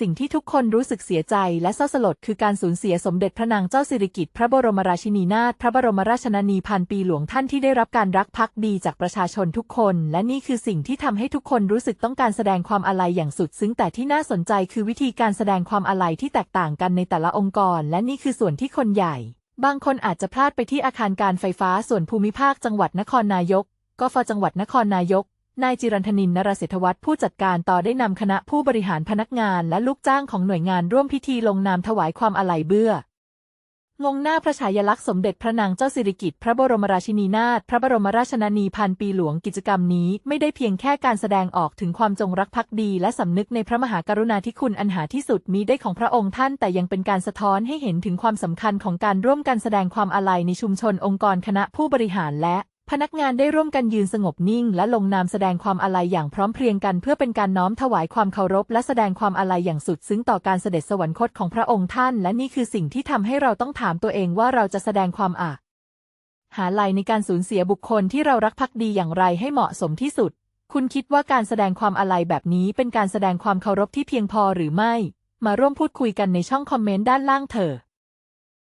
สิ่งที่ทุกคนรู้สึกเสียใจและเศร้าสลดคือการสูญเสียสมเด็จพระนางเจ้าสิริกิติ์พระบรมราชินีนาถพระบรมราชชนนีพันปีหลวงท่านที่ได้รับการรักภักดีจากประชาชนทุกคน และนี่คือสิ่งที่ทำให้ทุกคนรู้สึกต้องการแสดงความอาลัยอย่างสุด ซึ้งแต่ที่น่าสนใจคือวิธีการแสดงความอาลัยที่แตกต่างกันในแต่ละองค์กร และนี่คือส่วนที่คนใหญ่ บางคนอาจจะพลาดไปที่อาคารการไฟฟ้าส่วนภูมิภาคจังหวัดนครนายกกฟจังหวัดนครนายก นายจิรันทนินนรเศรษฐวัฒน์ผู้จัดการต่อได้นำคณะผู้บริหารพนักงานและลูกจ้างของหน่วยงานร่วมพิธีลงนามถวายความอาลัยเบื้อลงหน้าพระฉายาลักษณ์สมเด็จพระนางเจ้าสิริกิติ์พระบรมราชินีนาถพระบรมราชชนนีพันปีหลวงกิจกรรมนี้ไม่ได้เพียงแค่การแสดงออกถึงความจงรักภักดีและสำนึกในพระมหากรุณาธิคุณอันหาที่สุดมีได้ของพระองค์ท่าน แต่ยังเป็นการสะท้อนให้เห็นถึงความสำคัญของการร่วมกันแสดงความอาลัยในชุมชนองค์กรคณะผู้บริหารและ พนักงานได้ร่วมกันยืนสงบนิ่ง และลงนามแสดงความอาลัยอย่างพร้อมเพรียงกัน เพื่อเป็นการน้อมถวายความเคารพ และแสดงความอาลัยอย่างสุดซึ้งต่อการเสด็จสวรรคตของพระองค์ท่าน และนี่คือสิ่งที่ทำให้เราต้องถามตัวเองว่าเราจะแสดงความอาหาลัยในการสูญเสียบุคคลที่เรารักภักดีอย่างไรให้เหมาะสมที่สุด คุณคิดว่าการแสดงความอาลัยแบบนี้เป็นการแสดงความเคารพที่เพียงพอหรือไม่ มาร่วมพูดคุยกันในช่องคอมเมนต์ด้านล่างเถอะ